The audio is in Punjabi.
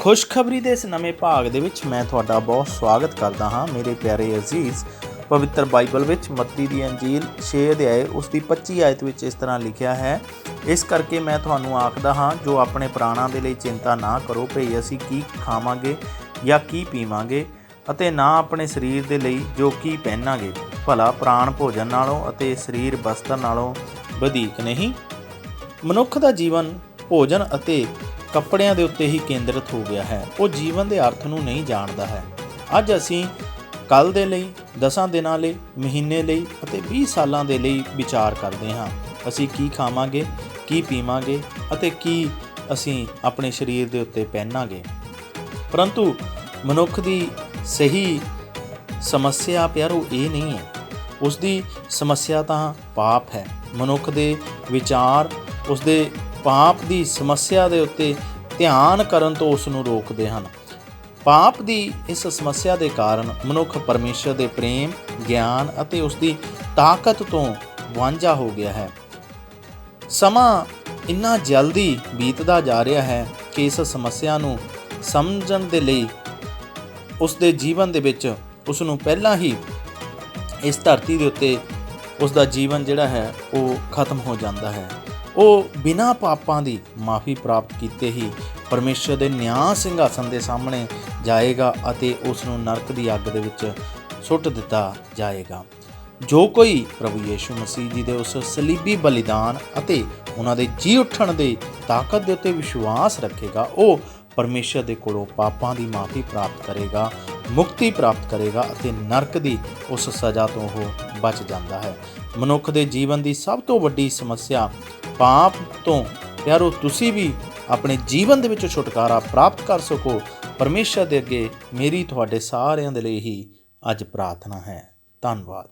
ਖੁਸ਼ਖਬਰੀ ਦੇ ਇਸ ਨਵੇਂ ਭਾਗ ਦੇ ਵਿੱਚ ਮੈਂ ਤੁਹਾਡਾ ਬਹੁਤ ਸਵਾਗਤ ਕਰਦਾ ਹਾਂ ਮੇਰੇ ਪਿਆਰੇ ਅਜ਼ੀਜ਼ ਪਵਿੱਤਰ ਬਾਈਬਲ ਵਿੱਚ ਮੱਤੀ ਦੀ ਅੰਜੀਲ 6 ਅਧਿਆਏ ਉਸ ਦੀ 25 ਆਇਤ ਵਿੱਚ ਇਸ ਤਰ੍ਹਾਂ ਲਿਖਿਆ ਹੈ, ਇਸ ਕਰਕੇ ਮੈਂ ਤੁਹਾਨੂੰ ਆਖਦਾ ਹਾਂ, ਜੋ ਆਪਣੇ ਪ੍ਰਾਣਾਂ ਦੇ ਲਈ ਚਿੰਤਾ ਨਾ ਕਰੋ, ਭਈ ਅਸੀਂ ਕੀ ਖਾਵਾਂਗੇ ਜਾਂ ਕੀ ਪੀਵਾਂਗੇ ਅਤੇ ਨਾ ਆਪਣੇ ਸਰੀਰ ਦੇ ਲਈ ਜੋ ਕੀ ਪਹਿਨਾਂਗੇ। ਭਲਾ ਪ੍ਰਾਣ ਭੋਜਨ ਨਾਲੋਂ ਅਤੇ ਸਰੀਰ ਬਸਤਰ ਨਾਲੋਂ ਵਧੇਕ ਨਹੀਂ? ਮਨੁੱਖ ਦਾ ਜੀਵਨ ਭੋਜਨ ਅਤੇ ਕੱਪੜਿਆਂ ਦੇ ਉੱਤੇ ਹੀ ਕੇਂਦਰਿਤ ਹੋ ਗਿਆ ਹੈ। ਉਹ ਜੀਵਨ ਦੇ ਅਰਥ ਨੂੰ ਨਹੀਂ ਜਾਣਦਾ ਹੈ। ਅੱਜ ਅਸੀਂ ਕੱਲ ਦੇ ਲਈ 10 ਦਿਨਾਂ ਲਈ, ਮਹੀਨੇ ਲਈ ਅਤੇ 20 ਸਾਲਾਂ ਦੇ ਲਈ ਵਿਚਾਰ ਕਰਦੇ ਹਾਂ। ਅਸੀਂ ਕੀ ਖਾਵਾਂਗੇ, ਕੀ ਪੀਵਾਂਗੇ ਅਤੇ ਕੀ ਅਸੀਂ ਆਪਣੇ ਸਰੀਰ ਦੇ ਉੱਤੇ ਪਹਿਨਾਂਗੇ। ਪਰੰਤੂ ਮਨੁੱਖ ਦੀ ਸਹੀ ਸਮੱਸਿਆ ਪਿਆਰੋ ਇਹ ਨਹੀਂ ਹੈ। ਉਸ ਦੀ ਸਮੱਸਿਆ ਤਾਂ ਪਾਪ ਹੈ। ਮਨੁੱਖ ਦੇ ਵਿਚਾਰ ਉਸ ਦੇ ਪਾਪ ਦੀ ਸਮੱਸਿਆ ਦੇ ਉੱਤੇ ਧਿਆਨ ਕਰਨ ਤੋਂ ਉਸ ਨੂੰ ਰੋਕਦੇ ਹਨ। ਪਾਪ ਦੀ ਇਸ ਸਮੱਸਿਆ ਦੇ ਕਾਰਨ ਮਨੁੱਖ ਪਰਮੇਸ਼ਰ ਦੇ ਪ੍ਰੇਮ, ਗਿਆਨ ਅਤੇ ਉਸ ਦੀ ਤਾਕਤ ਤੋਂ ਵਾਂਝਾ ਹੋ ਗਿਆ ਹੈ। ਸਮਾਂ ਇੰਨਾ ਜਲਦੀ ਬੀਤਦਾ ਜਾ ਰਿਹਾ ਹੈ ਕਿ ਇਸ ਸਮੱਸਿਆ ਨੂੰ ਸਮਝਣ ਦੇ ਲਈ ਉਸ ਦੇ ਜੀਵਨ ਦੇ ਵਿੱਚ ਉਸ ਨੂੰ ਪਹਿਲਾਂ ਹੀ ਇਸ ਧਰਤੀ ਦੇ ਉੱਤੇ ਉਸ ਦਾ ਜੀਵਨ ਜਿਹੜਾ ਹੈ ਉਹ ਖਤਮ ਹੋ ਜਾਂਦਾ ਹੈ। ਉਹ ਬਿਨਾਂ ਪਾਪਾਂ ਦੀ ਮਾਫੀ ਪ੍ਰਾਪਤ ਕੀਤੇ ਹੀ ਪਰਮੇਸ਼ਰ ਦੇ ਨਿਆਂ ਸਿੰਘਾਸਨ ਦੇ ਸਾਹਮਣੇ ਜਾਏਗਾ ਅਤੇ ਉਸ ਨੂੰ ਨਰਕ ਦੀ ਅੱਗ ਦੇ ਵਿੱਚ ਸੁੱਟ ਦਿੱਤਾ ਜਾਏਗਾ। ਜੋ ਕੋਈ ਪ੍ਰਭੂ ਯੀਸ਼ੂ ਮਸੀਹ ਜੀ ਦੇ ਉਸ ਸਲੀਬੀ ਬਲੀਦਾਨ ਅਤੇ ਉਹਨਾਂ ਦੇ ਜੀ ਉੱਠਣ ਦੇ ਤਾਕਤ ਦੇ ਉੱਤੇ ਵਿਸ਼ਵਾਸ ਰੱਖੇਗਾ, ਉਹ ਪਰਮੇਸ਼ਰ ਦੇ ਕੋਲੋਂ ਪਾਪਾਂ ਦੀ ਮਾਫੀ ਪ੍ਰਾਪਤ ਕਰੇਗਾ, ਮੁਕਤੀ ਪ੍ਰਾਪਤ ਕਰੇਗਾ ਅਤੇ ਨਰਕ ਦੀ ਉਸ ਸਜ਼ਾ ਤੋਂ ਉਹ ਬਚ ਜਾਂਦਾ ਹੈ। ਮਨੁੱਖ ਦੇ ਜੀਵਨ ਦੀ ਸਭ ਤੋਂ ਵੱਡੀ ਸਮੱਸਿਆ ਪਾਪ ਤੋਂ ਪਿਆਰੋ, ਤੁਸੀਂ ਵੀ ਆਪਣੇ ਜੀਵਨ ਦੇ ਵਿੱਚ ਛੁਟਕਾਰਾ ਪ੍ਰਾਪਤ ਕਰ ਸਕੋ। ਪਰਮੇਸ਼ਰ ਦੇ ਅੱਗੇ ਮੇਰੀ ਤੁਹਾਡੇ ਸਾਰਿਆਂ ਦੇ ਲਈ ਹੀ ਅੱਜ ਪ੍ਰਾਰਥਨਾ ਹੈ। ਧੰਨਵਾਦ।